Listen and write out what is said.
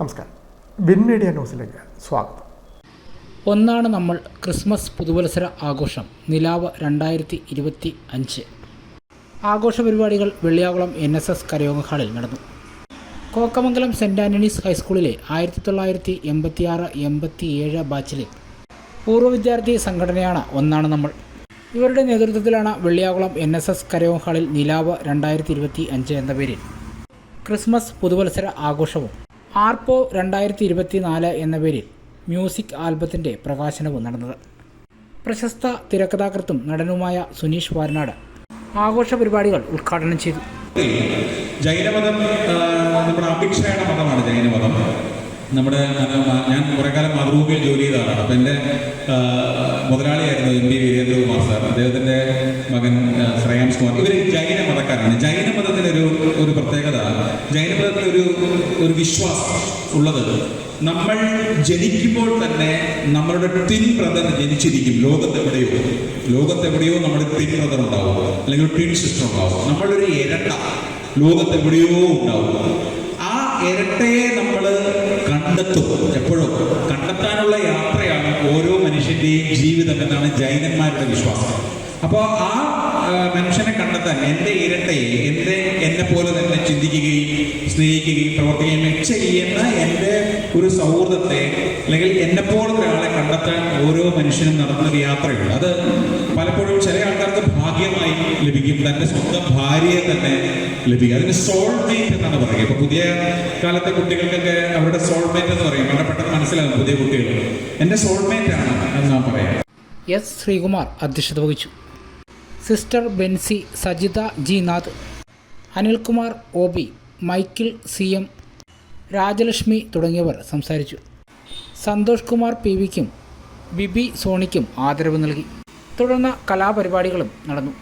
നമസ്കാരം. Win media ന്യൂസിലേക്ക് സ്വാഗതം. ഒന്നാണ് നമ്മൾ ക്രിസ്മസ് പുതുവത്സര ആഘോഷം നിലാവ് രണ്ടായിരത്തി ഇരുപത്തി അഞ്ച് ആഘോഷ പരിപാടികൾ വെള്ളിയാകുളം എൻ എസ് എസ് കരയോഗ ഹാളിൽ നടന്നു. കോക്കമംഗലം സെന്റ് ആന്റണീസ് ഹൈസ്കൂളിലെ ആയിരത്തി തൊള്ളായിരത്തി എൺപത്തിയാറ് എൺപത്തിയേഴ് ബാച്ചിലെ പൂർവ വിദ്യാർത്ഥി സംഘടനയാണ് ഒന്നാണ് നമ്മൾ. ഇവരുടെ നേതൃത്വത്തിലാണ് വെള്ളിയാകുളം എൻ എസ് എസ് കരയോഗ ഹാളിൽ നിലാവ് രണ്ടായിരത്തി ഇരുപത്തി അഞ്ച് എന്ന പേരിൽ ക്രിസ്മസ് പുതുവത്സര ആഘോഷവും ആർപ്പോ രണ്ടായിരത്തി ഇരുപത്തി നാല് എന്ന പേരിൽ മ്യൂസിക് ആൽബത്തിന്റെ പ്രകാശനവും നടന്നത്. പ്രശസ്ത തിരക്കഥാകൃത്തും നടനുമായ സുനീഷ് വാരനാട് ആഘോഷ പരിപാടികൾ ഉദ്ഘാടനം ചെയ്തു. ജൈനമതം നമ്മുടെ അഭിക്ഷയുടെ മതമാണ് ജൈനമതം. നമ്മുടെ ഞാൻ കുറെ കാലം മാതൃഭൂമിയിൽ ജോലി ചെയ്ത ആളാണ്. അപ്പം എന്റെ മുതലാളിയായിരുന്നു എം പി വീരേന്ദ്രകുമാർ സാർ. അദ്ദേഹത്തിന്റെ മകൻ ശ്രേയാംസ് കുമാർ ഇവർ ജൈന മതക്കാരാണ്. ജൈന മതത്തിന്റെ ഒരു ഒരു പ്രത്യേകത. ജൈന മതത്തിന്റെ ഒരു ഒരു വിശ്വാസം ഉള്ളത്. നമ്മൾ ജനിക്കുമ്പോൾ തന്നെ നമ്മളുടെ ട്വിൻ ബ്രദർ ജനിച്ചിരിക്കും. ലോകത്തെവിടെയോ. ലോകത്തെവിടെയോ നമ്മുടെ ട്വിൻ ബ്രദർ ഉണ്ടാവും. അല്ലെങ്കിൽ ട്വിൻ സിസ്റ്റർ ഉണ്ടാവും. നമ്മളൊരു ഇരട്ട. ലോകത്തെവിടെയോ ഉണ്ടാവും. ആ ഇരട്ടയെ നമ്മൾ കണ്ടെത്തും. എപ്പോഴും കണ്ടെത്താനുള്ള യാത്രയാണ് ഓരോ മനുഷ്യന്റെയും ജീവിതം എന്നാണ് ജൈനന്മാരുടെ വിശ്വാസം. അപ്പോൾ ആ മനുഷ്യനെ കണ്ടെത്താൻ എന്റെ ഇരട്ടയെ എന്റെ എന്നെ പോലെ തന്നെ ചിന്തിക്കുകയും സ്നേഹിക്കുകയും പ്രവർത്തിക്കുകയും മെച്ച ചെയ്യുന്ന എന്റെ ഒരു സൗഹൃദത്തെ അല്ലെങ്കിൽ എന്നെപ്പോലെ ഒരാളെ കണ്ടെത്താൻ ഓരോ മനുഷ്യനും നടത്തുന്നൊരു യാത്രയുണ്ട്. അത് പലപ്പോഴും ചില ആൾക്കാർക്ക് ഭാഗ്യമായി ലഭിക്കും തന്റെ സ്വന്തം ഭാര്യയെ തന്നെ ലഭിക്കും. അതിന് സോൾമേറ്റ് എന്നാണ് പറയുക. ഇപ്പൊ പുതിയ കാലത്തെ കുട്ടികൾക്കൊക്കെ അവരുടെ സോൾമേറ്റ് എന്ന് പറയും. വളരെ പെട്ടെന്ന് മനസ്സിലാകും പുതിയ കുട്ടികൾ. എന്റെ സോൾമേറ്റ് ആണ് എന്ന് ഞാൻ പറയാം. എസ് ശ്രീകുമാർ അധ്യക്ഷത വഹിച്ചു. Sister Benzy Sajitha G Nath Anilkumar O B Michael C M Rajalakshmi തുടങ്ങിയവർ സംസാരിച്ചു. സന്തോഷ് കുമാർ പി വിക്കും ബിബി സോണിക്കും ആദരവ് നൽകി. തുടർന്ന് കലാപരിപാടികളും നടന്നു.